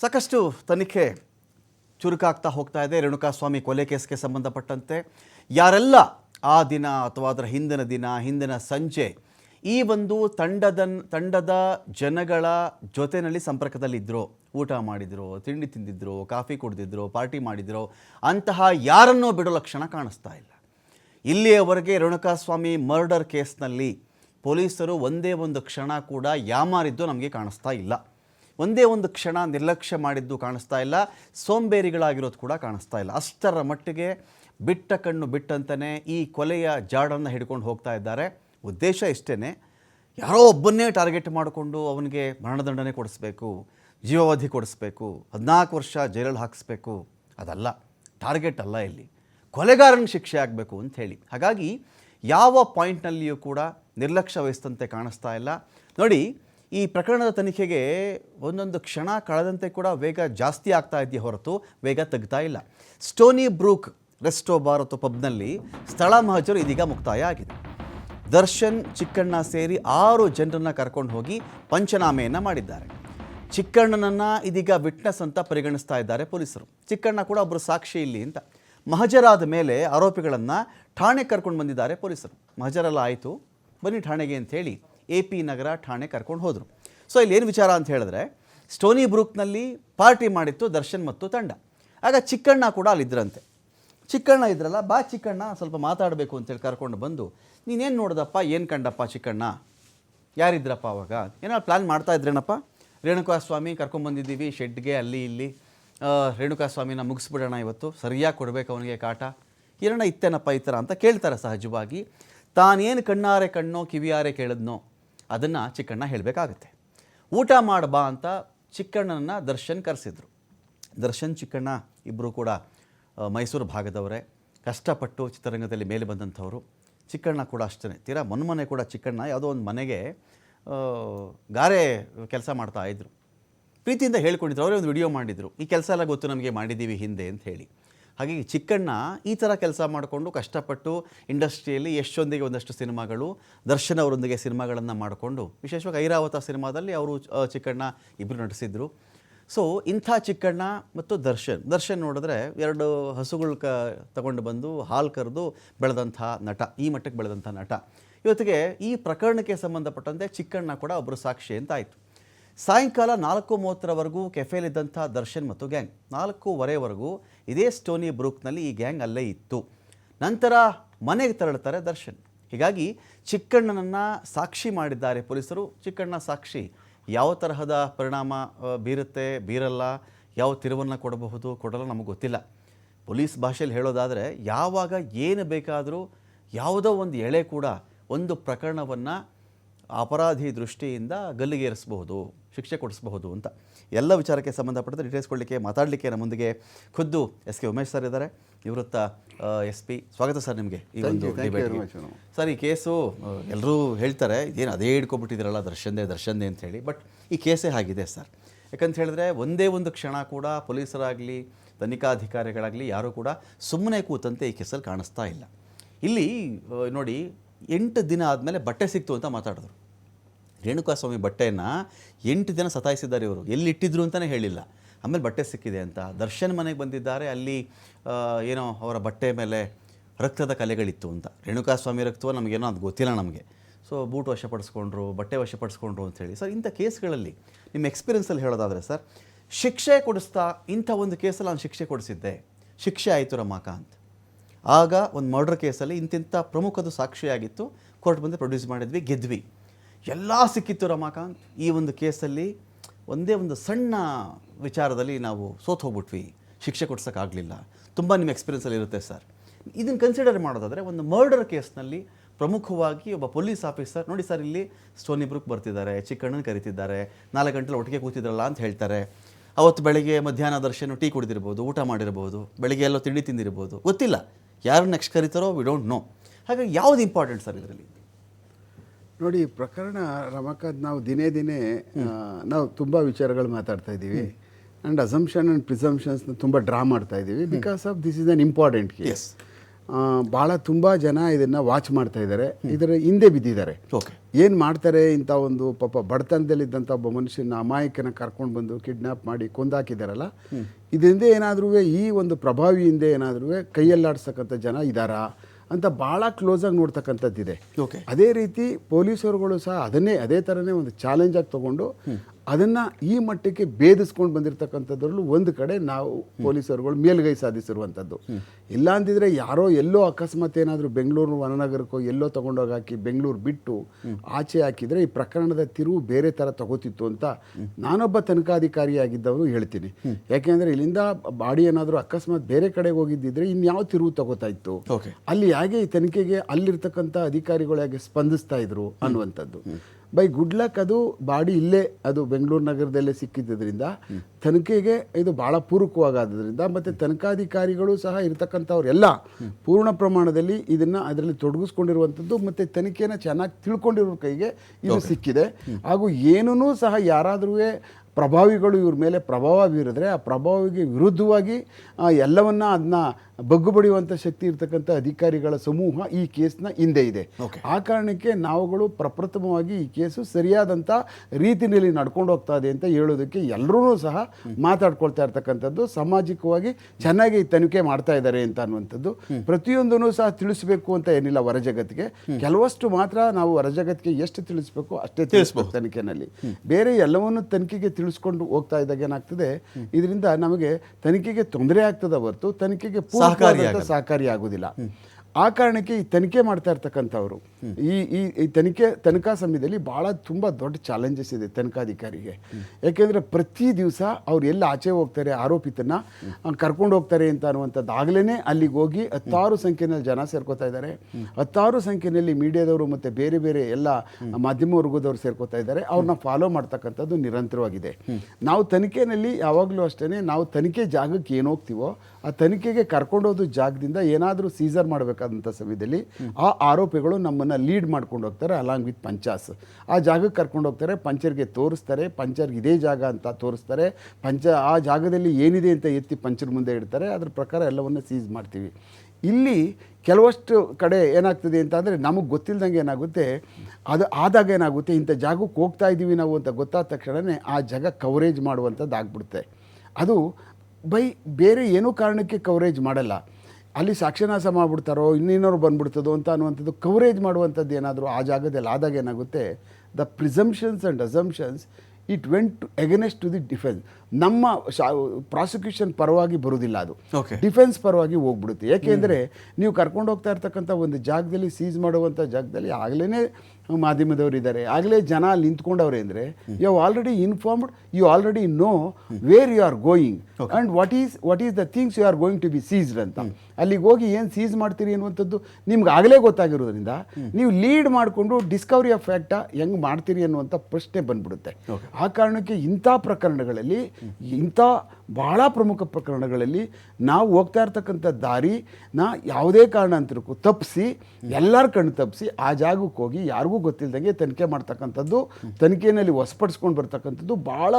ಸಾಕಷ್ಟು ತನಿಖೆ ಚುರುಕಾಗ್ತಾ ಹೋಗ್ತಾ ಇದೆ. ರೇಣುಕಾಸ್ವಾಮಿ ಕೊಲೆ ಕೇಸ್ಗೆ ಸಂಬಂಧಪಟ್ಟಂತೆ ಯಾರೆಲ್ಲ ಆ ದಿನ ಅಥವಾ ಅದರ ಹಿಂದಿನ ದಿನ, ಹಿಂದಿನ ಸಂಜೆ ಈ ಒಂದು ತಂಡದ ತಂಡದ ಜನಗಳ ಜೊತೆಯಲ್ಲಿ ಸಂಪರ್ಕದಲ್ಲಿದ್ದರು ಊಟ ಮಾಡಿದರು, ತಿಂಡಿ ತಿಂದಿದ್ರು, ಕಾಫಿ ಕುಡಿದಿದ್ರು, ಪಾರ್ಟಿ ಮಾಡಿದರು, ಅಂತಹ ಯಾರನ್ನೂ ಬಿಡೋ ಲಕ್ಷಣ ಕಾಣಿಸ್ತಾ ಇಲ್ಲ. ಇಲ್ಲಿಯವರೆಗೆ ರೇಣುಕಾಸ್ವಾಮಿ ಮರ್ಡರ್ ಕೇಸ್ನಲ್ಲಿ ಪೊಲೀಸರು ಒಂದೇ ಒಂದು ಕ್ಷಣ ಕೂಡ ಯಾಮಾರಿದ್ದು ನಮಗೆ ಕಾಣಿಸ್ತಾ ಇಲ್ಲ. ಒಂದೇ ಒಂದು ಕ್ಷಣ ನಿರ್ಲಕ್ಷ್ಯ ಮಾಡಿದ್ದು ಕಾಣಿಸ್ತಾ ಇಲ್ಲ. ಸೋಂಬೇರಿಗಳಾಗಿರೋದು ಕೂಡ ಕಾಣಿಸ್ತಾ ಇಲ್ಲ. ಅಷ್ಟರ ಮಟ್ಟಿಗೆ ಬಿಟ್ಟ ಕಣ್ಣು ಬಿಟ್ಟಂತಲೇ ಈ ಕೊಲೆಯ ಜಾಡನ್ನು ಹಿಡ್ಕೊಂಡು ಹೋಗ್ತಾ ಇದ್ದಾರೆ. ಉದ್ದೇಶ ಇಷ್ಟೇ ಯಾರೋ ಒಬ್ಬನ್ನೇ ಟಾರ್ಗೆಟ್ ಮಾಡಿಕೊಂಡು ಅವನಿಗೆ ಮರಣದಂಡನೆ ಕೊಡಿಸ್ಬೇಕು, ಜೀವಾವಧಿ ಕೊಡಿಸ್ಬೇಕು, ಹದಿನಾಲ್ಕು ವರ್ಷ ಜೈಲಲ್ಲಿ ಹಾಕಿಸ್ಬೇಕು. ಅದಲ್ಲ, ಟಾರ್ಗೆಟ್ ಅಲ್ಲ ಇಲ್ಲಿ. ಕೊಲೆಗಾರನ ಶಿಕ್ಷೆ ಆಗಬೇಕು ಅಂತ ಹೇಳಿ. ಹಾಗಾಗಿ ಯಾವ ಪಾಯಿಂಟ್ನಲ್ಲಿಯೂ ಕೂಡ ನಿರ್ಲಕ್ಷ್ಯ ವಹಿಸಿದಂತೆ ಕಾಣಿಸ್ತಾ ಇಲ್ಲ. ನೋಡಿ ಈ ಪ್ರಕರಣದ ತನಿಖೆಗೆ ಒಂದೊಂದು ಕ್ಷಣ ಕಳೆದಂತೆ ಕೂಡ ವೇಗ ಜಾಸ್ತಿ ಆಗ್ತಾ ಇದೆಯಾ ಹೊರತು ವೇಗ ತೆಗ್ತಾ ಇಲ್ಲ. ಸ್ಟೋನಿ ಬ್ರೂಕ್ ರೆಸ್ಟೋ ಬಾರ್ ಪಬ್ನಲ್ಲಿ ಸ್ಥಳ ಮಹಜರು ಇದೀಗ ಮುಕ್ತಾಯ ಆಗಿದೆ. ದರ್ಶನ್, ಚಿಕ್ಕಣ್ಣ ಸೇರಿ ಆರು ಜನರನ್ನ ಕರ್ಕೊಂಡು ಹೋಗಿ ಪಂಚನಾಮೆಯನ್ನು ಮಾಡಿದ್ದಾರೆ. ಚಿಕ್ಕಣ್ಣನನ್ನ ಇದೀಗ ವಿಟ್ನೆಸ್ ಅಂತ ಪರಿಗಣಿಸ್ತಾ ಇದ್ದಾರೆ ಪೊಲೀಸರು. ಚಿಕ್ಕಣ್ಣ ಕೂಡ ಒಬ್ಬರು ಸಾಕ್ಷಿ ಇಲ್ಲಿ ಅಂತ. ಮಹಜರಾದ ಮೇಲೆ ಆರೋಪಿಗಳನ್ನು ಠಾಣೆ ಕರ್ಕೊಂಡು ಬಂದಿದ್ದಾರೆ ಪೊಲೀಸರು. ಮಹಜರೆಲ್ಲ ಆಯಿತು, ಬನ್ನಿ ಠಾಣೆಗೆ ಅಂತ ಹೇಳಿ. ಎ ಪಿ ನಗರ ಠಾಣೆ ಕರ್ಕೊಂಡು ಹೋದರು. ಸೊ ಇಲ್ಲಿ ಏನು ವಿಚಾರ ಅಂತ ಹೇಳಿದ್ರೆ, ಸ್ಟೋನಿ ಬ್ರೂಕ್ನಲ್ಲಿ ಪಾರ್ಟಿ ಮಾಡಿತ್ತು ದರ್ಶನ್ ಮತ್ತು ತಂಡ. ಆಗ ಚಿಕ್ಕಣ್ಣ ಕೂಡ ಅಲ್ಲಿದ್ದರಂತೆ ಚಿಕ್ಕಣ್ಣ ಇದ್ರಲ್ಲ, ಬಾ ಚಿಕ್ಕಣ್ಣ, ಸ್ವಲ್ಪ ಮಾತಾಡಬೇಕು ಅಂತೇಳಿ ಕರ್ಕೊಂಡು ಬಂದು, ನೀನೇನು ನೋಡ್ದಪ್ಪ, ಏನು ಕಂಡಪ್ಪ ಚಿಕ್ಕಣ್ಣ? ಯಾರಿದ್ರಪ್ಪ ಅವಾಗ? ಏನೋ ಪ್ಲ್ಯಾನ್ ಮಾಡ್ತಾ ಇದ್ರೇನಪ್ಪ? ರೇಣುಕಾಸ್ವಾಮಿ ಕರ್ಕೊಂಬಂದಿದ್ದೀವಿ ಶೆಡ್ಗೆ, ಅಲ್ಲಿ, ಇಲ್ಲಿ. ರೇಣುಕಾ ರೇಣುಕಾಸ್ವಾಮಿನ ಮುಗಿಸ್ಬಿಡೋಣ ಇವತ್ತು, ಸರಿಯಾಗಿ ಕೊಡಬೇಕು ಅವನಿಗೆ ಕಾಟ. ಏನಣ್ಣ ಇತ್ತೇನಪ್ಪ ಈ ಥರ ಅಂತ ಕೇಳ್ತಾರೆ ಸಹಜವಾಗಿ. ತಾನೇನು ಕಣ್ಣಾರೆ ಕಣ್ಣೋ ಕಿವಿಯಾರೆ ಕೇಳಿದ್ನೋ? ಅದನ್ನು ಚಿಕ್ಕಣ್ಣ ಹೇಳಬೇಕಾಗತ್ತೆ. ಊಟ ಮಾಡಬಾ ಅಂತ ಚಿಕ್ಕಣ್ಣನ ದರ್ಶನ್ ಕರೆಸಿದ್ರು. ದರ್ಶನ್, ಚಿಕ್ಕಣ್ಣ ಇಬ್ಬರು ಕೂಡ ಮೈಸೂರು ಭಾಗದವರೇ. ಕಷ್ಟಪಟ್ಟು ಚಿತ್ರರಂಗದಲ್ಲಿ ಮೇಲೆ ಬಂದಂಥವರು. ಚಿಕ್ಕಣ್ಣ ಕೂಡ ಅಷ್ಟೇ ತೀರಾ ಮೊನ್ಮೊನ್ನೆ ಕೂಡ ಚಿಕ್ಕಣ್ಣ ಯಾವುದೋ ಒಂದು ಮನೆಗೆ ಗಾರೆ ಕೆಲಸ ಮಾಡ್ತಾ ಇದ್ದರು ಪ್ರೀತಿಯಿಂದ ಹೇಳ್ಕೊಂಡಿದ್ರು. ಅವರೇ ಒಂದು ವಿಡಿಯೋ ಮಾಡಿದರು. ಈ ಕೆಲಸ ಎಲ್ಲ ಗೊತ್ತು ನಮಗೆ ಮಾಡಿದ್ದೀವಿ ಹಿಂದೆ ಅಂತ ಹೇಳಿ. ಹಾಗಾಗಿ ಚಿಕ್ಕಣ್ಣ ಈ ಥರ ಕೆಲಸ ಮಾಡಿಕೊಂಡು ಕಷ್ಟಪಟ್ಟು ಇಂಡಸ್ಟ್ರಿಯಲ್ಲಿ ಎಷ್ಟೊಂದಿಗೆ ಒಂದಷ್ಟು ಸಿನಿಮಾಗಳು, ದರ್ಶನ್ ಅವರೊಂದಿಗೆ ಸಿನಿಮಾಗಳನ್ನು ಮಾಡಿಕೊಂಡು, ವಿಶೇಷವಾಗಿ ಐರಾವತ ಸಿನಿಮಾದಲ್ಲಿ ಅವರು ಚಿಕ್ಕಣ್ಣ ಇಬ್ಬರು ನಟಿಸಿದ್ರು. ಸೊ ಇಂಥ ಚಿಕ್ಕಣ್ಣ ಮತ್ತು ದರ್ಶನ್ ದರ್ಶನ್ ನೋಡಿದ್ರೆ ಎರಡು ಹಸುಗಳು ಕ, ತಗೊಂಡು ಬಂದು ಹಾಲು ಕರೆದು ಬೆಳೆದಂಥ ನಟ, ಈ ಮಟ್ಟಕ್ಕೆ ಬೆಳೆದಂಥ ನಟ. ಇವತ್ತಿಗೆ ಈ ಪ್ರಕರಣಕ್ಕೆ ಸಂಬಂಧಪಟ್ಟಂತೆ ಚಿಕ್ಕಣ್ಣ ಕೂಡ ಒಬ್ಬರು ಸಾಕ್ಷಿ ಅಂತ ಆಯಿತು. ಸಾಯಂಕಾಲ ನಾಲ್ಕು ಮೂವತ್ತರವರೆಗೂ ಕೆಫೆಯಲ್ಲಿದ್ದಂಥ ದರ್ಶನ್ ಮತ್ತು ಗ್ಯಾಂಗ್. ನಾಲ್ಕೂವರೆವರೆಗೂ ಇದೇ ಸ್ಟೋನಿ ಬ್ರೂಕ್ನಲ್ಲಿ ಈ ಗ್ಯಾಂಗ್ ಅಲ್ಲೇ ಇತ್ತು. ನಂತರ ಮನೆಗೆ ತೆರಳುತ್ತಾರೆ ದರ್ಶನ್. ಹೀಗಾಗಿ ಚಿಕ್ಕಣ್ಣನನ್ನು ಸಾಕ್ಷಿ ಮಾಡಿದ್ದಾರೆ ಪೊಲೀಸರು. ಚಿಕ್ಕಣ್ಣ ಸಾಕ್ಷಿ, ಯಾವ ತರಹದ ಪರಿಣಾಮ ಬೀರುತ್ತೆ, ಬೀರಲ್ಲ, ಯಾವ ತಿರುವನ್ನು ಕೊಡಬಹುದು, ಕೊಡಲ್ಲ ನಮಗೆ ಗೊತ್ತಿಲ್ಲ. ಪೊಲೀಸ್ ಭಾಷೆಯಲ್ಲಿ ಹೇಳೋದಾದರೆ ಯಾವಾಗ ಏನು ಬೇಕಾದರೂ ಯಾವುದೋ ಒಂದು ಎಳೆ ಕೂಡ ಒಂದು ಪ್ರಕರಣವನ್ನು ಅಪರಾಧಿ ದೃಷ್ಟಿಯಿಂದ ಗಲ್ಲಿಗೇರಿಸಬಹುದು. ಶಿಕ್ಷೆ ಕೊಡಿಸಬಹುದು ಅಂತ. ಎಲ್ಲ ವಿಚಾರಕ್ಕೆ ಸಂಬಂಧಪಟ್ಟಂತೆ ಡೀಟೇಲ್ಸ್ ಕೊಡಲಿಕ್ಕೆ ಮಾತಾಡಲಿಕ್ಕೆ ನಮ್ಮೊಂದಿಗೆ ಖುದ್ದು ಎಸ್ ಕೆ ಉಮೇಶ್ ಸರ್ ಇದ್ದಾರೆ. ನಿವೃತ್ತ ಎಸ್ ಪಿ. ಸ್ವಾಗತ ಸರ್ ನಿಮಗೆ ಈ ಒಂದು ಸರ್ ಈ ಕೇಸು ಎಲ್ಲರೂ ಹೇಳ್ತಾರೆ ಏನು ಅದೇ ಹಿಡ್ಕೊಬಿಟ್ಟಿದ್ದೀರಲ್ಲ ದರ್ಶನ್ದೇ ದರ್ಶನ್ದೇ ಅಂತ ಹೇಳಿ. ಬಟ್ ಈ ಕೇಸೇ ಆಗಿದೆ ಸರ್ ಯಾಕಂತ ಹೇಳಿದ್ರೆ ಒಂದೇ ಒಂದು ಕ್ಷಣ ಕೂಡ ಪೊಲೀಸರಾಗಲಿ ತನಿಖಾಧಿಕಾರಿಗಳಾಗಲಿ ಯಾರೂ ಕೂಡ ಸುಮ್ಮನೆ ಕೂತಂತೆ ಈ ಕೇಸಲ್ಲಿ ಕಾಣಿಸ್ತಾ ಇಲ್ಲ. ಇಲ್ಲಿ ನೋಡಿ ಎಂಟು ದಿನ ಆದಮೇಲೆ ಬಟ್ಟೆ ಸಿಕ್ತು ಅಂತ ಮಾತಾಡಿದ್ರು. ರೇಣುಕಾಸ್ವಾಮಿ ಬಟ್ಟೆಯನ್ನು ಎಂಟು ದಿನ ಸತಾಯಿಸಿದ್ದಾರೆ ಇವರು. ಎಲ್ಲಿ ಇಟ್ಟಿದ್ರು ಅಂತಲೇ ಹೇಳಿಲ್ಲ. ಆಮೇಲೆ ಬಟ್ಟೆ ಸಿಕ್ಕಿದೆ ಅಂತ. ದರ್ಶನ್ ಮನೆಗೆ ಬಂದಿದ್ದಾರೆ, ಅಲ್ಲಿ ಏನೋ ಅವರ ಬಟ್ಟೆ ಮೇಲೆ ರಕ್ತದ ಕಲೆಗಳಿತ್ತು ಅಂತ. ರೇಣುಕಾಸ್ವಾಮಿ ರಕ್ತವ ನಮಗೇನೋ ಅದು ಗೊತ್ತಿಲ್ಲ ನಮಗೆ. ಸೊ ಬೂಟ್ ವಶಪಡಿಸ್ಕೊಂಡ್ರು, ಬಟ್ಟೆ ವಶಪಡಿಸ್ಕೊಂಡ್ರು ಅಂತೇಳಿ ಸರ್ ಇಂಥ ಕೇಸ್ಗಳಲ್ಲಿ, ನಿಮ್ಮ ಎಕ್ಸ್ಪೀರಿಯನ್ಸಲ್ಲಿ ಹೇಳೋದಾದರೆ ಸರ್ ಶಿಕ್ಷೆ ಕೊಡಿಸ್ತಾ ಇಂಥ ಒಂದು ಕೇಸಲ್ಲಿ ನಾನು ಶಿಕ್ಷೆ ಕೊಡಿಸಿದ್ದೆ. ಶಿಕ್ಷೆ ಆಯಿತು ಅಂತ. ಆಗ ಒಂದು ಮರ್ಡರ್ ಕೇಸಲ್ಲಿ ಇಂತಿಂಥ ಪ್ರಮುಖದ ಸಾಕ್ಷಿಯಾಗಿತ್ತು. ಕೋರ್ಟ್ ಬಂದು ಪ್ರೊಡ್ಯೂಸ್ ಮಾಡಿದ್ವಿ, ಗೆದ್ವಿ. ಎಲ್ಲ ಸಿಕ್ಕಿತ್ತು ರಮಾಕಾಂತ್. ಈ ಒಂದು ಕೇಸಲ್ಲಿ ಒಂದೇ ಒಂದು ಸಣ್ಣ ವಿಚಾರದಲ್ಲಿ ನಾವು ಸೋತು ಹೋಗ್ಬಿಟ್ವಿ. ಶಿಕ್ಷೆ ಕೊಡ್ಸೋಕ್ಕಾಗಲಿಲ್ಲ. ತುಂಬ ನಿಮ್ಮ ಎಕ್ಸ್ಪೀರಿಯನ್ಸಲ್ಲಿ ಇರುತ್ತೆ ಸರ್. ಇದನ್ನು ಕನ್ಸಿಡರ್ ಮಾಡೋದಾದರೆ ಒಂದು ಮರ್ಡರ್ ಕೇಸ್ನಲ್ಲಿ ಪ್ರಮುಖವಾಗಿ ಒಬ್ಬ ಪೊಲೀಸ್ ಆಫೀಸರ್ ನೋಡಿ ಸರ್ ಇಲ್ಲಿ ಸ್ಟೋನಿ ಬ್ರೂಕ್ ಬರ್ತಿದ್ದಾರೆ, ಚಿಕ್ಕಣ್ಣನ ಕರಿತಿದ್ದಾರೆ, ನಾಲ್ಕು ಗಂಟೆಲಿ ಒಟ್ಟಿಗೆ ಕೂತಿದ್ರಲ್ಲ ಅಂತ ಹೇಳ್ತಾರೆ. ಅವತ್ತು ಬೆಳಗ್ಗೆ ಮಧ್ಯಾಹ್ನ ದರ್ಶನ ಟೀ ಕುಡಿದಿರ್ಬೋದು, ಊಟ ಮಾಡಿರ್ಬೋದು, ಬೆಳಗ್ಗೆ ಎಲ್ಲೋ ತಿಂಡಿ ತಿಂದಿರ್ಬೋದು, ಗೊತ್ತಿಲ್ಲ. ಯಾರು ನೆಕ್ಸ್ಟ್ ಕರಿತಾರೋ ವಿ ಡೋಂಟ್ ನೋ ಹಾಗಾಗಿ ಯಾವುದು ಇಂಪಾರ್ಟೆಂಟ್ ಸರ್ ಇದರಲ್ಲಿ? ನೋಡಿ ಈ ಪ್ರಕರಣ ರಮಕಾಂತ್ ನಾವು ದಿನೇ ದಿನೇ ನಾವು ತುಂಬ ವಿಚಾರಗಳು ಮಾತಾಡ್ತಾ ಇದ್ದೀವಿ. ಆ್ಯಂಡ್ ಅಸಂಪ್ಷನ್ ಆ್ಯಂಡ್ ಪ್ರಿಸಂಪ್ಷನ್ಸ್ನ ತುಂಬ ಡ್ರಾ ಮಾಡ್ತಾ ಇದ್ದೀವಿ. Because of this is an important case ಭಾಳ ತುಂಬ ಜನ ಇದನ್ನು ವಾಚ್ ಮಾಡ್ತಾ ಇದ್ದಾರೆ. ಇದರ ಹಿಂದೆ ಬಿದ್ದಿದ್ದಾರೆ. ಓಕೆ ಏನು ಮಾಡ್ತಾರೆ ಇಂಥ ಒಂದು ಪಾಪ ಬಡತನದಲ್ಲಿದ್ದಂಥ ಒಬ್ಬ ಮನುಷ್ಯನ ಅಮಾಯಕನ ಕರ್ಕೊಂಡು ಬಂದು ಕಿಡ್ನಾಪ್ ಮಾಡಿ ಕೊಂದಾಕಿದ್ದಾರಲ್ಲ ಇದರಿಂದ ಏನಾದರೂ ಈ ಒಂದು ಪ್ರಭಾವಿಯಿಂದ ಏನಾದರೂ ಕೈಯಲ್ಲಾಡ್ಸಕ್ಕಂಥ ಜನ ಇದ್ದಾರಾ ಅಂತ ಭಾಳ ಕ್ಲೋಸಾಗಿ ನೋಡ್ತಕ್ಕಂಥದ್ದಿದೆ. ಅದೇ ರೀತಿ ಪೊಲೀಸರುಗಳು ಸಹ ಅದನ್ನೇ ಅದೇ ಥರನೇ ಒಂದು ಚಾಲೆಂಜಾಗಿ ತಗೊಂಡು ಅದನ್ನು ಈ ಮಟ್ಟಕ್ಕೆ ಭೇದಿಸ್ಕೊಂಡು ಬಂದಿರತಕ್ಕಂಥದ್ರಲ್ಲೂ ಒಂದು ಕಡೆ ನಾವು ಪೊಲೀಸರುಗಳು ಮೇಲ್ಗೈ ಸಾಧಿಸಿರುವಂಥದ್ದು. ಇಲ್ಲ ಅಂತಿದ್ರೆ ಯಾರೋ ಎಲ್ಲೋ ಅಕಸ್ಮಾತ್ ಏನಾದರೂ ಬೆಂಗಳೂರು ವನನಗರಕ್ಕೋ ಎಲ್ಲೋ ತಗೊಂಡೋಗಿ ಹಾಕಿ ಬೆಂಗಳೂರು ಬಿಟ್ಟು ಆಚೆ ಹಾಕಿದರೆ ಈ ಪ್ರಕರಣದ ತಿರುವು ಬೇರೆ ಥರ ತಗೋತಿತ್ತು ಅಂತ ನಾನೊಬ್ಬ ತನಿಖಾಧಿಕಾರಿಯಾಗಿದ್ದವನು ಹೇಳ್ತೀನಿ. ಯಾಕೆಂದರೆ ಇಲ್ಲಿಂದ ಬಾಡಿ ಏನಾದರೂ ಅಕಸ್ಮಾತ್ ಬೇರೆ ಕಡೆಗೆ ಹೋಗಿದ್ದಿದ್ರೆ ಇನ್ಯಾವ ತಿರುವು ತಗೋತಾ ಇತ್ತು. ಓಕೆ ಅಲ್ಲಿ ಹೇಗೆ ಈ ತನಿಖೆಗೆ ಅಲ್ಲಿರ್ತಕ್ಕಂಥ ಅಧಿಕಾರಿಗಳು ಹೇಗೆ ಸ್ಪಂದಿಸ್ತಾ ಇದ್ರು ಅನ್ನುವಂಥದ್ದು. ಬೈ ಗುಡ್ ಲಕ್ ಅದು ಬಾಡಿ ಇಲ್ಲೇ ಅದು ಬೆಂಗಳೂರು ನಗರದಲ್ಲೇ ಸಿಕ್ಕಿದ್ದರಿಂದ ತನಿಖೆಗೆ ಇದು ಭಾಳ ಪೂರಕವಾಗಾದ್ರಿಂದ ಮತ್ತು ತನಿಖಾಧಿಕಾರಿಗಳು ಸಹ ಇರತಕ್ಕಂಥವ್ರೆಲ್ಲ ಪೂರ್ಣ ಪ್ರಮಾಣದಲ್ಲಿ ಇದನ್ನು ಅದರಲ್ಲಿ ತೊಡಗಿಸ್ಕೊಂಡಿರುವಂಥದ್ದು ಮತ್ತು ತನಿಖೆನ ಚೆನ್ನಾಗಿ ತಿಳ್ಕೊಂಡಿರೋ ಕೈಗೆ ಇದು ಸಿಕ್ಕಿದೆ. ಹಾಗೂ ಏನೂ ಸಹ ಯಾರಾದರೂ ಪ್ರಭಾವಿಗಳು ಇವ್ರ ಮೇಲೆ ಪ್ರಭಾವ ಬೀರಿದ್ರೆ ಆ ಪ್ರಭಾವಿಗೆ ವಿರುದ್ಧವಾಗಿ ಎಲ್ಲವನ್ನ ಅದನ್ನ ಬಗ್ಗು ಬಡಿಯುವಂಥ ಶಕ್ತಿ ಇರ್ತಕ್ಕಂಥ ಅಧಿಕಾರಿಗಳ ಸಮೂಹ ಈ ಕೇಸ್ನ ಹಿಂದೆ ಇದೆ. ಆ ಕಾರಣಕ್ಕೆ ನಾವುಗಳು ಪ್ರಪ್ರಥಮವಾಗಿ ಈ ಕೇಸು ಸರಿಯಾದಂಥ ರೀತಿಯಲ್ಲಿ ನಡ್ಕೊಂಡು ಹೋಗ್ತಾ ಇದೆ ಅಂತ ಹೇಳೋದಕ್ಕೆ ಎಲ್ಲರೂ ಸಹ ಮಾತಾಡ್ಕೊಳ್ತಾ ಇರ್ತಕ್ಕಂಥದ್ದು ಸಾಮಾಜಿಕವಾಗಿ ಚೆನ್ನಾಗಿ ತನಿಖೆ ಮಾಡ್ತಾ ಇದ್ದಾರೆ ಅಂತ ಅನ್ನುವಂಥದ್ದು ಪ್ರತಿಯೊಂದನ್ನು ಸಹ ತಿಳಿಸಬೇಕು ಅಂತ ಏನಿಲ್ಲ ಹೊರ ಜಗತ್ತಿಗೆ. ಕೆಲವಷ್ಟು ಮಾತ್ರ ನಾವು ಹೊರ ಜಗತ್ತಿಗೆ ಎಷ್ಟು ತಿಳಿಸ್ಬೇಕು ಅಷ್ಟೇ ತಿಳಿಸಬೇಕು ತನಿಖೆನಲ್ಲಿ. ಬೇರೆ ಎಲ್ಲವನ್ನು ತನಿಖೆಗೆ ತಿಳಿಸ್ಕೊಂಡು ಹೋಗ್ತಾ ಇದ್ದಾಗ ಏನಾಗ್ತದೆ? ಇದರಿಂದ ನಮಗೆ ತನಿಖೆಗೆ ತೊಂದರೆ ಆಗ್ತದ ಹೊರತು ತನಿಖೆಗೆ ಸಹಕಾರಿ ಆಗೋದಿಲ್ಲ ಆ ಕಾರಣಕ್ಕೆ ಈ ತನಿಖೆ ಮಾಡ್ತಾ ಇರ್ತಕ್ಕಂಥವ್ರು. ಈ ಈ ತನಿಖೆ, ತನಿಖಾ ಸಮಯದಲ್ಲಿ ಭಾಳ ತುಂಬ ದೊಡ್ಡ ಚಾಲೆಂಜಸ್ ಇದೆ ತನಿಖಾಧಿಕಾರಿಗೆ. ಯಾಕೆಂದರೆ ಪ್ರತಿ ದಿವಸ ಅವ್ರು ಎಲ್ಲಿ ಆಚೆ ಹೋಗ್ತಾರೆ ಆರೋಪಿತನ ಕರ್ಕೊಂಡು ಹೋಗ್ತಾರೆ ಅಂತ ಅನ್ನುವಂಥದ್ದು ಆಗಲೇ ಅಲ್ಲಿಗೆ ಹೋಗಿ ಹತ್ತಾರು ಸಂಖ್ಯೆಯಲ್ಲಿ ಜನ ಸೇರ್ಕೋತಾ ಇದ್ದಾರೆ. ಹತ್ತಾರು ಸಂಖ್ಯೆಯಲ್ಲಿ ಮೀಡಿಯಾದವರು ಮತ್ತು ಬೇರೆ ಬೇರೆ ಎಲ್ಲ ಮಾಧ್ಯಮ ವರ್ಗದವರು ಸೇರ್ಕೋತಾ ಇದ್ದಾರೆ. ಅವ್ರನ್ನ ಫಾಲೋ ಮಾಡ್ತಕ್ಕಂಥದ್ದು ನಿರಂತರವಾಗಿದೆ. ನಾವು ತನಿಖೆಯಲ್ಲಿ ಯಾವಾಗಲೂ ಅಷ್ಟೇ ನಾವು ತನಿಖೆ ಜಾಗಕ್ಕೆ ಏನು ಹೋಗ್ತೀವೋ, ಆ ತನಿಖೆಗೆ ಕರ್ಕೊಂಡೋದು ಜಾಗದಿಂದ ಏನಾದರೂ ಸೀಸರ್ ಮಾಡಬೇಕಾದಂಥ ಸಮಯದಲ್ಲಿ ಆ ಆರೋಪಿಗಳು ನಮ್ಮನ್ನು ಲೀಡ್ ಮಾಡ್ಕೊಂಡು ಹೋಗ್ತಾರೆ ಅಲಾಂಗ್ ವಿತ್ ಪಂಚಾಸ್ ಆ ಜಾಗಕ್ಕೆ ಕರ್ಕೊಂಡು ಹೋಗ್ತಾರೆ ಪಂಚರ್ಗೆ ತೋರಿಸ್ತಾರೆ ಪಂಚರ್ಗೆ ಇದೇ ಜಾಗ ಅಂತ ತೋರಿಸ್ತಾರೆ ಪಂಚ ಆ ಜಾಗದಲ್ಲಿ ಏನಿದೆ ಅಂತ ಎತ್ತಿ ಪಂಚರ್ ಮುಂದೆ ಇಡ್ತಾರೆ, ಅದ್ರ ಪ್ರಕಾರ ಎಲ್ಲವನ್ನು ಸೀಸ್ ಮಾಡ್ತೀವಿ. ಇಲ್ಲಿ ಕೆಲವಷ್ಟು ಕಡೆ ಏನಾಗ್ತದೆ ಅಂತ ಅಂದರೆ ನಮಗೆ ಗೊತ್ತಿಲ್ಲದಂಗೆ ಏನಾಗುತ್ತೆ, ಅದು ಆದಾಗ ಏನಾಗುತ್ತೆ, ಇಂಥ ಜಾಗಕ್ಕೆ ಹೋಗ್ತಾ ಇದ್ದೀವಿ ನಾವು ಅಂತ ಗೊತ್ತಾದ ತಕ್ಷಣವೇ ಆ ಜಾಗ ಕವರೇಜ್ ಮಾಡುವಂಥದ್ದು ಆಗ್ಬಿಡುತ್ತೆ ಅದು ಬೈ ಬೇರೆ ಏನೂ ಕಾರಣಕ್ಕೆ ಕವರೇಜ್ ಮಾಡಲ್ಲ. ಅಲ್ಲಿ ಸಾಕ್ಷಿನಾಶ ಮಾಡಿಬಿಡ್ತಾರೋ ಇನ್ನೇನಾದ್ರು ಬಂದ್ಬಿಡ್ತದೋ ಅಂತ ಅನ್ನುವಂಥದ್ದು ಕವರೇಜ್ ಮಾಡುವಂಥದ್ದು ಏನಾದರೂ ಆ ಜಾಗದಲ್ಲಿ ಆದಾಗ ಏನಾಗುತ್ತೆ? The presumptions and assumptions it went to against to the defence ನಮ್ಮ ಶಾ ಪ್ರಾಸಿಕ್ಯೂಷನ್ ಪರವಾಗಿ ಬರೋದಿಲ್ಲ ಅದು. ಡಿಫೆನ್ಸ್ ಪರವಾಗಿ ಹೋಗ್ಬಿಡುತ್ತೆ. ಯಾಕೆಂದರೆ ನೀವು ಕರ್ಕೊಂಡು ಹೋಗ್ತಾ ಇರ್ತಕ್ಕಂಥ ಒಂದು ಜಾಗದಲ್ಲಿ ಸೀಸ್ ಮಾಡುವಂಥ ಜಾಗದಲ್ಲಿ ಆಗಲೇ ಮಾಧ್ಯಮದವರು ಇದ್ದಾರೆ. ಆಗಲೇ ಜನ ಅಲ್ಲಿ ನಿಂತ್ಕೊಂಡವ್ರೆ ಅಂದರೆ you already informed you already know where you are going and what is what is the things you are going to be seized ಅಂತ. ಅಲ್ಲಿಗೆ ಹೋಗಿ ಏನು ಸೀಸ್ ಮಾಡ್ತೀರಿ ಅನ್ನುವಂಥದ್ದು ನಿಮ್ಗೆ ಆಗಲೇ ಗೊತ್ತಾಗಿರೋದ್ರಿಂದ ನೀವು ಲೀಡ್ ಮಾಡಿಕೊಂಡು ಡಿಸ್ಕವರಿ ಆಫ್ ಫ್ಯಾಕ್ಟ ಹೆಂಗೆ ಮಾಡ್ತೀರಿ ಅನ್ನುವಂಥ ಪ್ರಶ್ನೆ ಬಂದ್ಬಿಡುತ್ತೆ. ಆ ಕಾರಣಕ್ಕೆ ಇಂಥ ಪ್ರಕರಣಗಳಲ್ಲಿ ಇಂಥ ಭಾಳ ಪ್ರಮುಖ ಪ್ರಕರಣಗಳಲ್ಲಿ ನಾವು ಹೋಗ್ತಾ ಇರ್ತಕ್ಕಂಥ ದಾರಿನ ಯಾವುದೇ ಕಾರಣಾಂತರಕ್ಕೂ ತಪ್ಪಿಸಿ ಎಲ್ಲರ ಕಣ್ಣು ತಪ್ಪಿಸಿ ಆ ಜಾಗಕ್ಕೆ ಹೋಗಿ ಯಾರಿಗೂ ಗೊತ್ತಿಲ್ಲದಂಗೆ ತನಿಖೆ ಮಾಡ್ತಕ್ಕಂಥದ್ದು ತನಿಖೆಯಲ್ಲಿ ವಶಪಡಿಸ್ಕೊಂಡು ಬರ್ತಕ್ಕಂಥದ್ದು ಭಾಳ